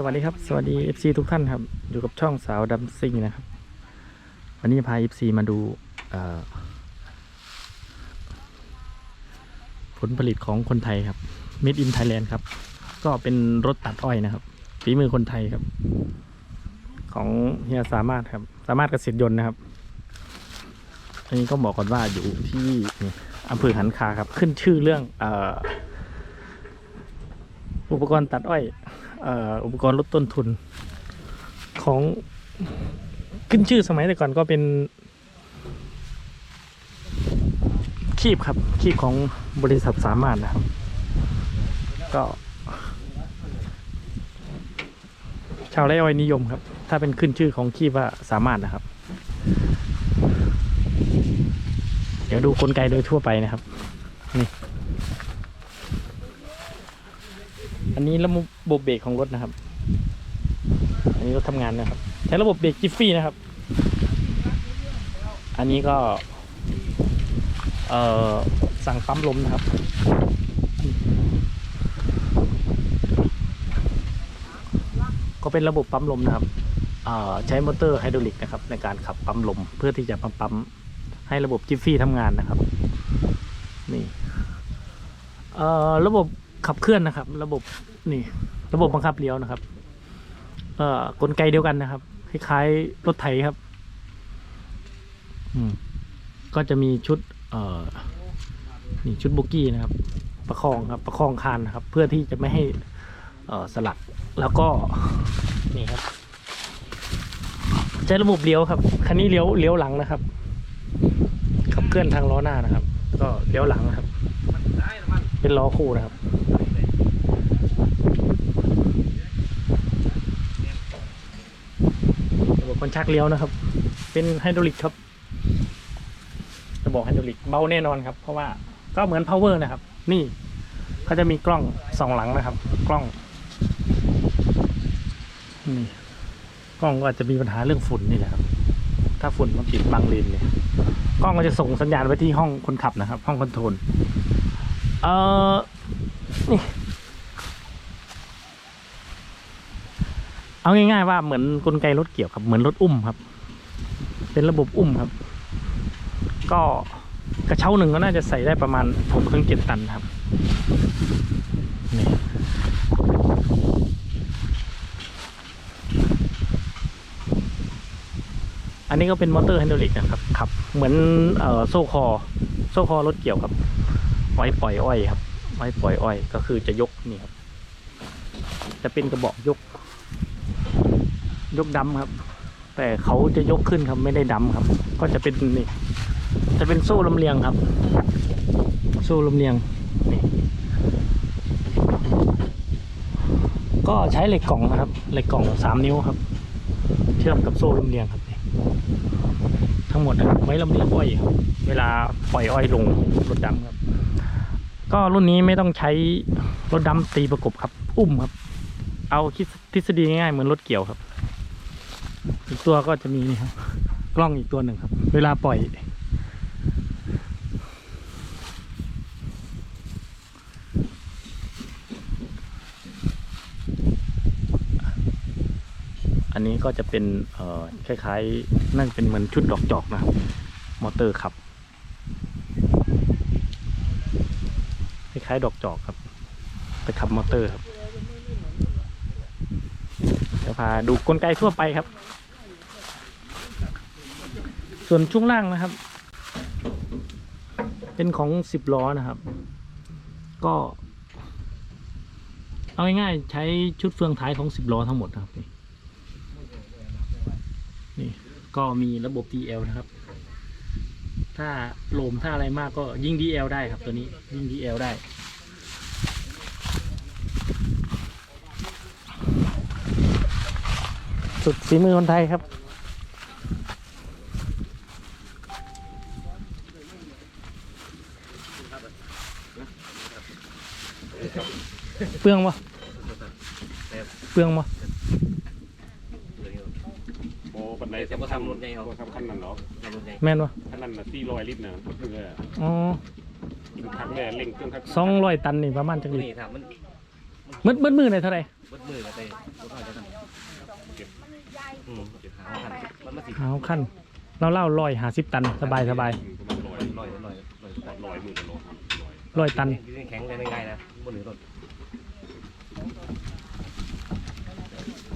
สวัสดีครับ สวัสดี FC ทุกท่านครับ อยู่กับช่องสาวดำซิงนะครับ วันนี้พา FC มาดูผลผลิตของคนไทยครับ Made in Thailand ครับ ก็เป็นรถตัดอ้อยนะครับฝีมือคนไทยครับ ของเฮียสามารถครับ สามารถเกษตรยนต์นะครับอันนี้ก็บอกก่อนว่าอยู่ที่อำเภอหันคาครับ ขึ้นชื่อเรื่องอ,อุปกรณ์ตัดอ้อย อุปกรณ์ลดต้นทุนของขึ้นชื่อสมัยแต่ก่อนก็เป็นคีบครับคีบของบริษัทสามารถนะครับ ก็ชาวไร่อ้อยนิยมครับ ถ้าเป็นขึ้นชื่อของคีบว่าสามารถนะครับ เดี๋ยวดูกลไกโดยทั่วไปนะครับนี่ อันนี้ระบบเบรกของรถนะครับ อันนี้รถทำงานนะครับ ใช้ระบบเบรกจิฟฟี่นะครับ อันนี้ก็ เอ่อ สั่งปั๊มลมนะครับ ก็เป็นระบบปั๊มลมนะครับเอ่อใช้มอเตอร์ไฮดรอลิกนะครับ ในการขับปั๊มลมเพื่อที่จะปั๊มปั๊มให้ระบบจิฟฟี่ทำงานนะครับ นี่เอ่อระบบ ขับเคลื่อนนะครับ ระบบนี่ ระบบบังคับเลี้ยวนะครับ เอ่อกลไกเดียวกันนะครับคล้ายๆรถไถครับ อืม ก็จะมีชุด เอ่อ นี่ชุดโบกี้นะครับ ประคองครับ ประคองคานนะครับ เพื่อที่จะไม่ให้ เอ่อสลัดแล้วก็นี่ครับ ใช้ระบบเลี้ยวครับคันนี้เลี้ยวเลี้ยวหลังนะครับขับเคลื่อนทางล้อหน้านะครับ ก็เลี้ยวหลังนะครับ เป็นล้อคู่นะครับ ระบบมัน ชักเลี้ยวนะครับ เป็นไฮดรอลิกครับ จะบอกไฮดรอลิกเบาแน่นอนครับ เพราะว่าก็เหมือน power นะครับ นี่เขาจะมีกล้องสองหลังนะครับ กล้องนี่กล้องก็อาจจะมีปัญหาเรื่องฝุ่นนี่แหละครับ ถ้าฝุ่นมันปิดบังเลนเนี่ยกล้องก็จะส่งสัญญาณไปที่ห้องคนขับนะครับ ห้องคอนโทรลเอ่อนี่ เอาง่ายๆว่าเหมือนกลไกรถเกี่ยวครับ เหมือนรถอุ้มครับ เป็นระบบอุ้มครับ ก็กระเช้าหนึ่งก็น่าจะใส่ได้ประมาณหกถึงเจ็ดตันครับนี่อันนี้ก็เป็นมอเตอร์ไฮดรอลิกนะครับขับ เหมือนเออโซ่คอ โซ่คอรถเกี่ยวครับ ไว้ปล่อยอ้อยครับ ไว้ปล่อยอ้อย ก็คือจะยกนี่ครับ จะเป็นกระบอกยก ยกดำครับ แต่เขาจะยกขึ้นครับไม่ได้ดำครับ ก็จะเป็นนี่จะเป็นโซ่ลำเลียงครับ โซ่ลำเลียงนี่ก็ใช้เหล็กกล่องนะครับเหล็กกล่องสามนิ้วครับ เชื่อมกับโซ่ลำเลียงครับนี่ทั้งหมดนะครับไว้ลำเลียงอ้อยครับเวลาปล่อยอ้อยลงรถดำครับ ก็รุ่นนี้ไม่ต้องใช้รถดำตีประกบครับ อุ้มครับ เอาทฤษฎีง่ายๆเหมือนรถเกี่ยวครับ กตัวก็จะมีครับ กล้องอีกตัวหนึ่งครับ เวลาปล่อย อันนี้ก็จะเป็นคล้ายๆ นั่นเป็นเหมือนชุดดอกจอกนะมอเตอร์ขับ คล้ายๆ ดอกจอกครับ ไปขับมอเตอร์ครับเดี๋ยวพาดูกลไกทั่วไปครับ ส่วนช่วงล่างนะครับ เป็นของสิบล้อนะครับ ก็ เอาง่ายๆใช้ชุดเฟืองท้ายของสิบล้อทั้งหมดนะครับ นี่นี่ก็มีระบบ DL นะครับ ถ้าโลมถ้าอะไรมากก็ยิ่ง DL ได้ครับตัวนี้ยิ่ง DL ได้สุดฝีมือคนไทยครับ เปลืองวะเปลืองวะโอ้ปันไดจะมาทำรถไงเอาบ่ทำขั้นนั้นหรอกทำรถไงแม่นวะขั้นนั้นน่ะสี่ร้อยลิตรนะพูดถึงเลยอะอ๋อกินทักแม่เร่งเครื่องทักสองร้อยตันนี่ประมาณจังนี่ลีถามมันมืดมืดมือไหนเท่าไหร่เบิดมือกันไปรถหน่อยจะทำเก็บอืมเก็บหาคันมันมาสิเอาขั้นเราเล่าลอยหาสิบตันสบายสบายประมาณร้อยลอยลอยลอยลอยร้อยหมื่นโลร้อยลอยตันแข็งเลยง่ายๆนะบนเหนือรถ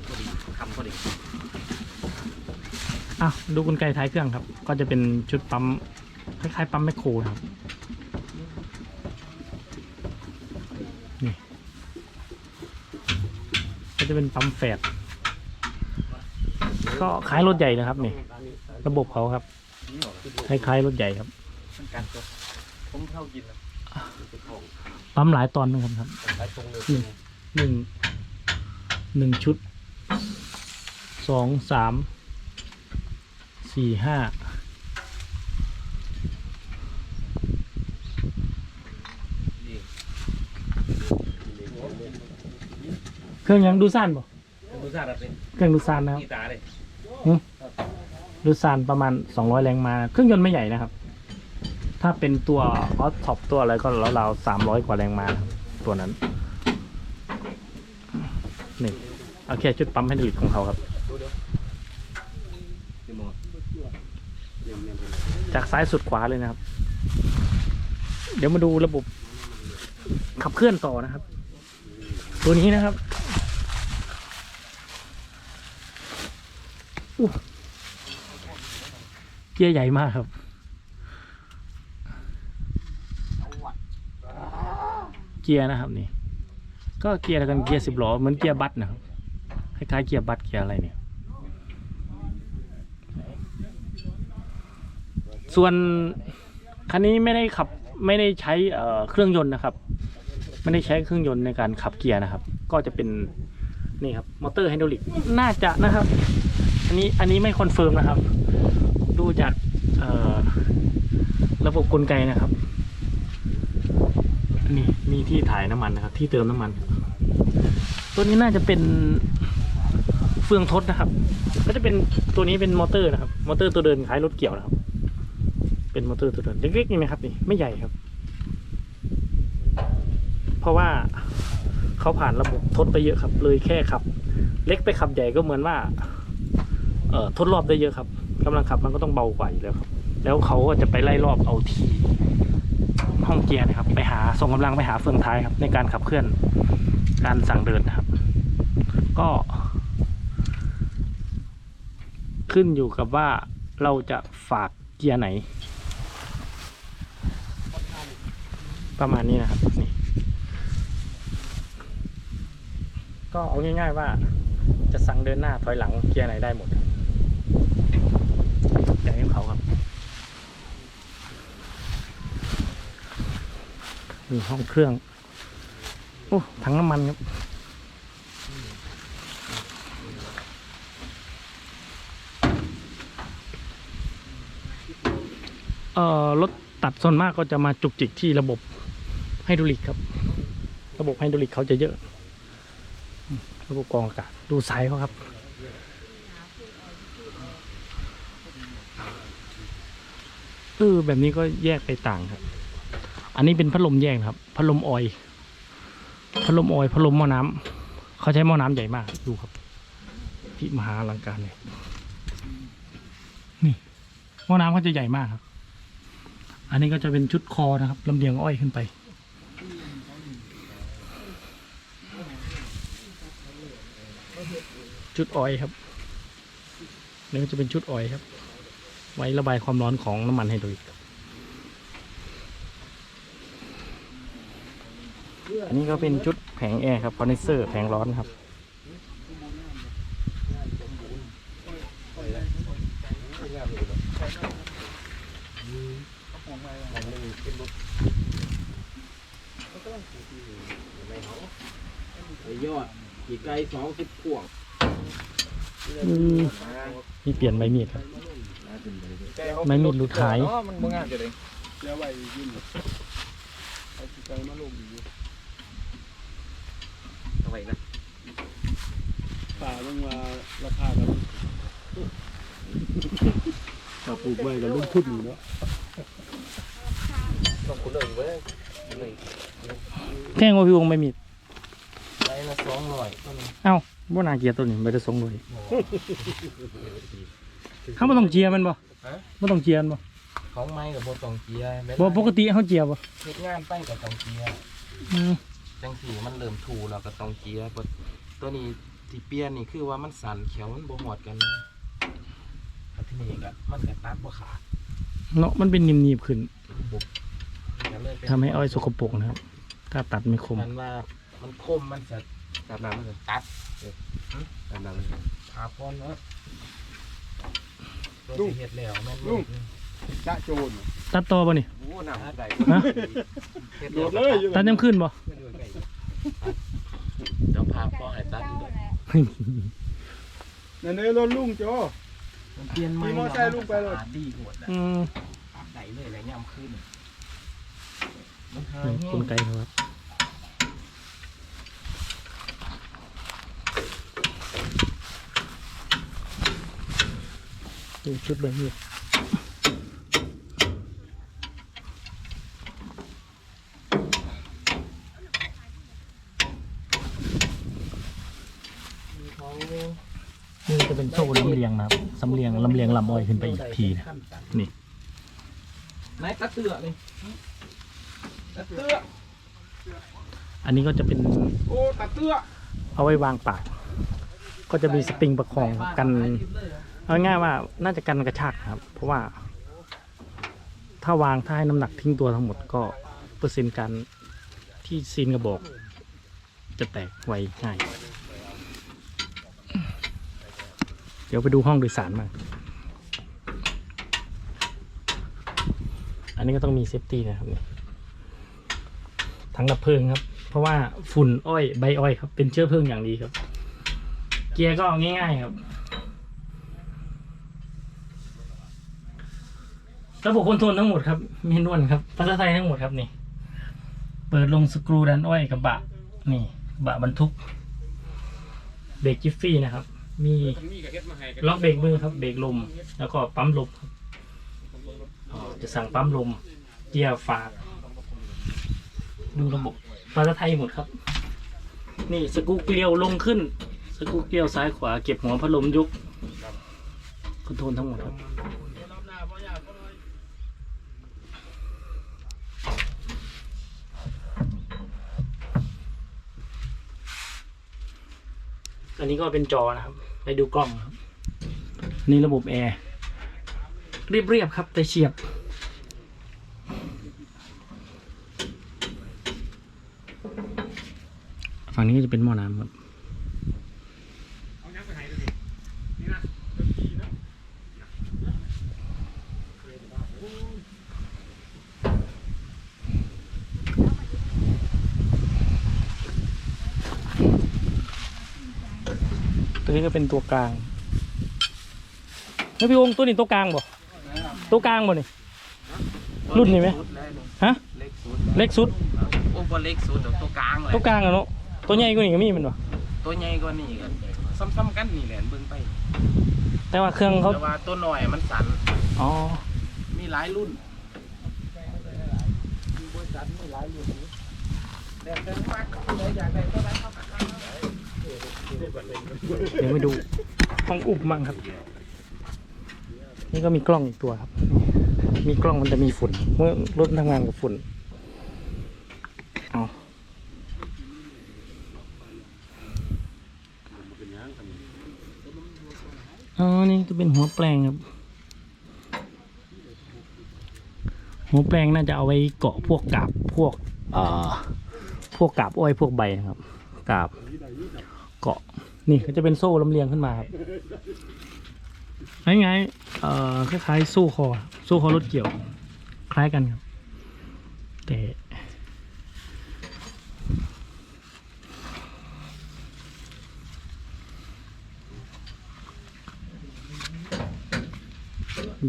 พอดีคำพอดี อะดูกลไกท้ายเครื่องครับ ก็จะเป็นชุดปั๊มคล้ายๆปั๊มแมคโครครับนี่ก็จะเป็นปั๊มแฝดก็คล้ายรถใหญ่นะครับนี่ระบบเขาครับคล้ายๆรถใหญ่ครับผมเข้ากินปั๊มหลายตอนนะครับครับสายตรงหนึ่งหนึ่งชุดสองสาม สี่ห้าเครื่องยังดูซ่านบ่ดูซาดับเป็นเครื่องดูซ่านนะครับที่ตาเลยดูซานประมาณ 200 แรงมาเครื่องยนต์ไม่ใหญ่นะครับ ถ้าเป็นตัวออสท็อปตัวอะไรก็ราวๆ300กว่าแรงมาครับตัวนั้นนี่เอาแค่ชุดปั๊มให้ดูดของเขาครับ ที่มอ จากซ้ายสุดขวาเลยนะครับ เดี๋ยวมาดูระบบขับเคลื่อนต่อนะครับ ตัวนี้นะครับเกียร์ใหญ่มากครับ เกียร์นะครับนี่ ก็เกียร์กันเกียร์สิบล้อเหมือนเกียร์บัสนะครับคล้ายๆเกียร์บัสเกียร์อะไรเนี่ย ส่วนคันนี้ไม่ได้ขับไม่ได้ใช้เครื่องยนต์นะครับ ไม่ได้ใช้เครื่องยนต์ในการขับเกียร์นะครับ ก็จะเป็นนี่ครับมอเตอร์ไฮดรอลิกน่าจะนะครับ อันนี้อันนี้ไม่คอนเฟิร์มนะครับ ดูจากระบบกลไกนะครับนี่มีที่ถ่ายน้ำมันนะครับ ที่เติมน้ำมัน ตัวนี้น่าจะเป็นเฟืองทดนะครับ ก็จะเป็นตัวนี้เป็นมอเตอร์นะครับ มอเตอร์ตัวเดินคล้ายรถเกี่ยวนะครับ เป็นมอเตอร์ตัวเดินเล็กๆนี่นะครับนี่ไม่ใหญ่ครับ เพราะว่าเขาผ่านระบบทดไปเยอะครับ เลยแค่ขับ เล็กไปขับใหญ่ก็เหมือนว่า เอ่อทดรอบได้เยอะครับกำลังขับมันก็ต้องเบากว่าอยู่แล้วครับ แล้วเขาก็จะไปไล่รอบเอาทีห้องเกียร์นะครับ ไปหาส่งกำลังไปหาเฟืองท้ายครับ ในการขับเคลื่อนการสั่งเดินนะครับ ก็ ขึ้นอยู่กับว่าเราจะฝากเกียร์ไหน ประมาณนี้นะครับนี่ก็เอาง่าย ๆว่าจะสั่งเดินหน้าถอยหลังเกียร์ไหนได้หมดอย่างนี้เขาครับมีห้องเครื่องโอ้ถังน้ำมันครับเอ่อรถตัดส่วนมากก็จะมาจุกจิกที่ระบบ ไฮดรอลิกครับ ระบบไฮดรอลิกเขาจะเยอะ ระบบกรองอากาศดูไซส์เขาครับ เออแบบนี้ก็แยกไปต่างครับ อันนี้เป็นพัดลมแยกครับ พัดลมออย พัดลมออย พัดลมหม้อน้ำเขาใช้หม้อน้ำใหญ่มาก ดูครับพิมหาลังการเลยนี่หม้อน้ำเขาจะใหญ่มากครับ อันนี้ก็จะเป็นชุดคอนะครับลำเลียงอ้อยขึ้นไป ชุดออยครับนี่ก็จะเป็นชุดออยครับ ไว้ระบายความร้อนของน้ำมันไฮดรอลิกอันนี้ก็เป็นชุดแผงแอร์ครับคอนเดนเซอร์แผงร้อนครับไอ้ยอดขี่ไก่สองสิบขวบ อืมนี่เปลี่ยนใบมีดครับใบมีดหลุดหาย มันบ่งามจะเลยแล้วไปยื่นเอาใจมาลงอยู่เอาไว้นะป่าลงมาราคากันถ้าปลูกไว้กับลูกทุนอยู่เนาะต้องคุณเลยเว้ยเลยแท่งว่าพี่วงใบมีดไปละสองร้อยก็มีเอ้า บ่น่าเกลียดตัวนี้ไม่ได้ส่งเลยเขาบ่ต้องเจียมันบ่ฮะบ่ต้องเจียมันบ่ของไม้กับโบตองเกียร์บ่ปกติเขาเจียบ่เฮ็ดงานไปกับตองเกียร์อืมจังสีมันเริ่มถูแล้วก็ตองเกียร์บ่ตัวนี้ที่เปลี่ยนนี่คือว่ามันสั่นแขวมันบ่หอดกันนะแล้วที่นี่ก็มันก็ตัดบ่ขาดเนาะมันเป็นนิ่มๆขึ้นบุกก็เลยเป็นทำให้อ้อยสกปรกนะครับ ถ้าตัดไม่คมมันว่ามันคมมันจะ ตัดน้ำมันเลยตัดตัดน้ำมันเลยอาพอนเนาะตัวที่เฮ็ดแล้วแม่นบ่จะโจรตัดต่อบ่นี่โอ้น้ำได้ฮะเฮ็ดโดแล้วดเลยอยู่ตัดยังขึ้นบ่เดี๋ยวพาพ่อให้ตัดอีกเด้อนั่นเลยรถลุงโจมันเปลี่ยนใหม่มีมอไซค์ลูกไปเลยดีโหดนะอืมได้เลยแล้วย่ำขึ้นมันหานี่แห้กลงไกครับ ดูชุดแบบนี้เขานี่จะเป็นโซ่ลำเลียงนะครับสำเลียงลำเลียงลำอ้อยขึ้นไปอีกทีนะนี่นายตะเตือเลยตะเตืออันนี้ก็จะเป็นโอ้ตัดเตื้อเอาไว้วางปาก ก็จะมีสปริงประคองครับกัน เอาง่ายว่าน่าจะกันกระชากครับ เพราะว่า ถ้าวางถ้าให้น้ำหนักทิ้งตัวทั้งหมดก็เปอร์เซ็นต์การที่ซีนกระบอก จะแตกไวง่าย เดี๋ยวไปดูห้องโดยสารมา อันนี้ก็ต้องมีเซฟตี้นะครับนี่ถังดับเพลิงครับ เพราะว่าฝุ่นอ้อยใบอ้อยครับ เป็นเชื้อเพลิงอย่างดีครับ เกียร์ก็ง่ายๆครับ ระบบคอนโทรลทั้งหมดครับเมนวลครับภาษาไทยทั้งหมดครับนี่ เปิดลงสกรูดันอ้อยกับบะ นี่บะบรรทุก เบรกจิฟฟี่นะครับ มีล็อกเบรกมือครับ เบรกลม แล้วก็ปั๊มลมครับจะสั่งปั๊มลม เกียร์ฝาก ดูระบบภาษาไทยหมดครับ นี่สกรูเกลียวลงขึ้น สกรูเกลียวซ้ายขวาเก็บหัวพัดลมยุกคอนโทรลทั้งหมดครับ อันนี้ก็เป็นจอนะครับ ไปดูกล้องครับนนี่ระบบแอร์เรียบๆครับ แต่เฉียบ ฝั่งนี้ก็จะเป็นหม้อน้ำครับ ตัวนี้ก็เป็นตัวกลางแล้วพี่วงตัวนี้ตัวกลางบ่ตัวกลางบ่นี่ รุ่นนี้ไหมสุดแล้วนี่ฮะ เล็กสุดเล็กสุด โอ้บ่เล็กสุดดอกตัวกลางเลยตัวกลางอะเนาะตัวใหญ่กว่านี้ก็มีแมันบ่ตัวใหญ่กว่านี่กันซ้ำๆกันนี่แหละเบิ่งไปแต่ว่าเครื่องเขาแต่ว่าตัวหน่อยมันสั่นอ๋อมีหลายรุ่นมีบริษัทมีหลายรุ่นอยู่แต่แต่มากเลยอยากได้เท่าไหร่เท่ากัน เดี๋ยวไปดูห้องอุบมั่งครับ นี่ก็มีกล้องอีกตัวครับ มีกล้องมันจะมีฝุ่น เมื่อรถทำงานกับฝุ่นเอาอ๋อ นี่ก็เป็นหัวแปลงครับ หัวแปลงน่าจะเอาไว้เกาะพวกกาบพวก เอ่อ พวกกาบอ้อยพวกใบนะครับกาบ เกาะนี่ก็จะเป็นโซ่ลำเลียงขึ้นมาครับง่ายๆเอ่อคล้ายๆโซ่คอโซ่คอรถเกี่ยว คล้ายกันครับ แต่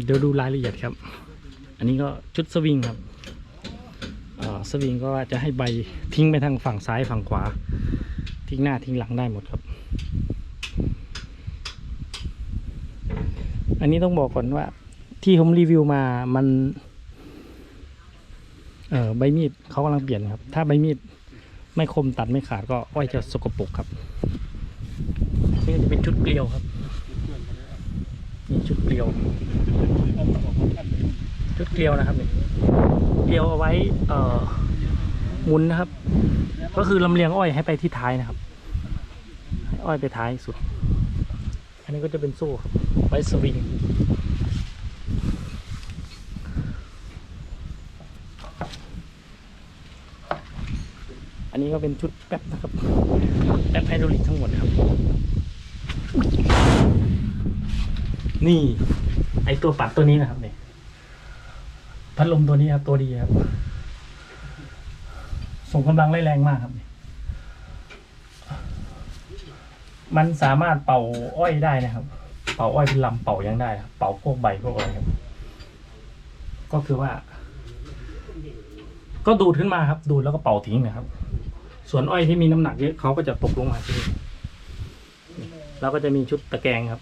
เดี๋ยวดูรายละเอียดครับ อันนี้ก็ชุดสวิงครับสวิงก็จะให้ใบทิ้งไปทางฝั่งซ้ายฝั่งขวา ทิ้งหน้าทิ้งหลังได้หมดครับ อันนี้ต้องบอกก่อนว่า ที่ผมรีวิวมามันเออใบมีดเขากำลังเปลี่ยนครับ ถ้าใบมีดไม่คมตัดไม่ขาดก็อ้อยจะสกปรกครับนี่จะเป็นชุดเกลียวครับนี่ชุดเกลียว ชุดเกลียวนะครับนี่เกลียวเอาไว้เอ่อมุนนะครับ ก็คือลำเลียงอ้อยให้ไปที่ท้ายนะครับ อ้อยไปท้ายสุด อันนี้ก็จะเป็นโซ่ครับ ไว้สวิง อันนี้ก็เป็นชุดแป๊บนะครับ แป๊บไฮดรอลิกทั้งหมดครับ นี่ ไอตัวปัดตัวนี้นะครับเนี่ยพัดลมตัวนี้ครับตัวดีครับ ส่งกำลังไล่แรงมากครับเนี่ย มันสามารถเป่าอ้อยได้นะครับ เป่าอ้อยเป็นลำเป่ายังได้ครับเป่าพวกใบพวกอะไรครับ ก็คือว่า ก็ดูดขึ้นมาครับ ดูดแล้วก็เป่าทิ้งนะครับ ส่วนอ้อยที่มีน้ำหนักเยอะเขาก็จะตกลงมาที่นี่เราก็จะมีชุดตะแกรงครับ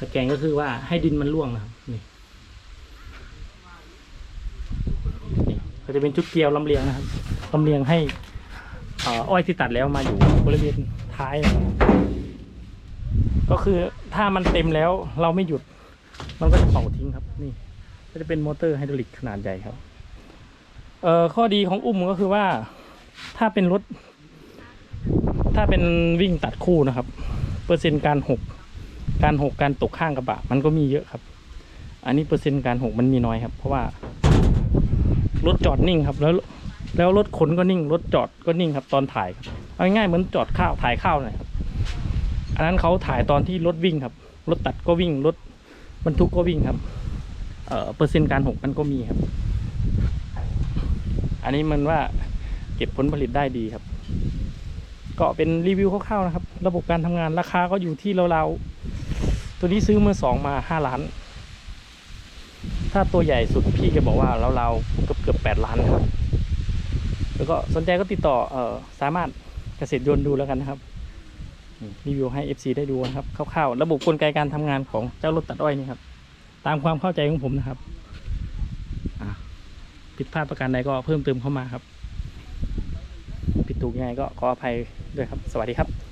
ตะแกรงก็คือว่าให้ดินมันร่วงนะครับนี่นี่ก็จะเป็นชุดเกลียวลำเลียงนะครับลำเลียงให้เอ่ออ้อยที่ตัดแล้วมาอยู่บริเวณ ท้ายก็คือถ้ามันเต็มแล้วเราไม่หยุด มันก็จะเป่าทิ้งครับ นี่ ก็จะเป็นมอเตอร์ไฮดรอลิกขนาดใหญ่ครับ เอ่อข้อดีของอุ้มก็คือว่า ถ้าเป็นรถ ถ้าเป็นวิ่งตัดคู่นะครับ เปอร์เซ็นต์การหกการหกการตกข้างกระบะ มันก็มีเยอะครับ อันนี้เปอร์เซ็นต์การหกมันมีน้อยครับ เพราะว่ารถจอดนิ่งครับ แล้วแล้วรถขนก็นิ่งรถจอดก็นิ่งครับ ตอนถ่ายครับ เอาง่ายๆเหมือนจอดข้าวถ่ายข้าวหน่อยครับอันนั้นเขาถ่ายตอนที่รถวิ่งครับ รถตัดก็วิ่งรถบรรทุกก็วิ่งครับเอ่อเปอร์เซ็นต์การหกมันก็มีครับ อันนี้มันว่าเก็บผลผลิตได้ดีครับ ก็เป็นรีวิวคร่าวๆนะครับ ระบบการทำงานราคาก็อยู่ที่ราวๆตัวนี้ซื้อมือสองมาห้าล้าน ถ้าตัวใหญ่สุดพี่แกบอกว่าราวๆเกือบเกือบแปดล้านครับ แล้วก็สนใจก็ติดต่อเอ่อสามารถ เกษตรยนต์ดูแล้วกันนะครับรีวิวให้ FC ได้ดูนะครับคร่าวๆระบบกลไกการทำงานของเจ้ารถตัดอ้อยนี่ครับ ตามความเข้าใจของผมนะครับผิดพลาดประการใดก็เพิ่มเติมเข้ามาครับ ผิดถูกยังไงก็ขออภัยด้วยครับ สวัสดีครับ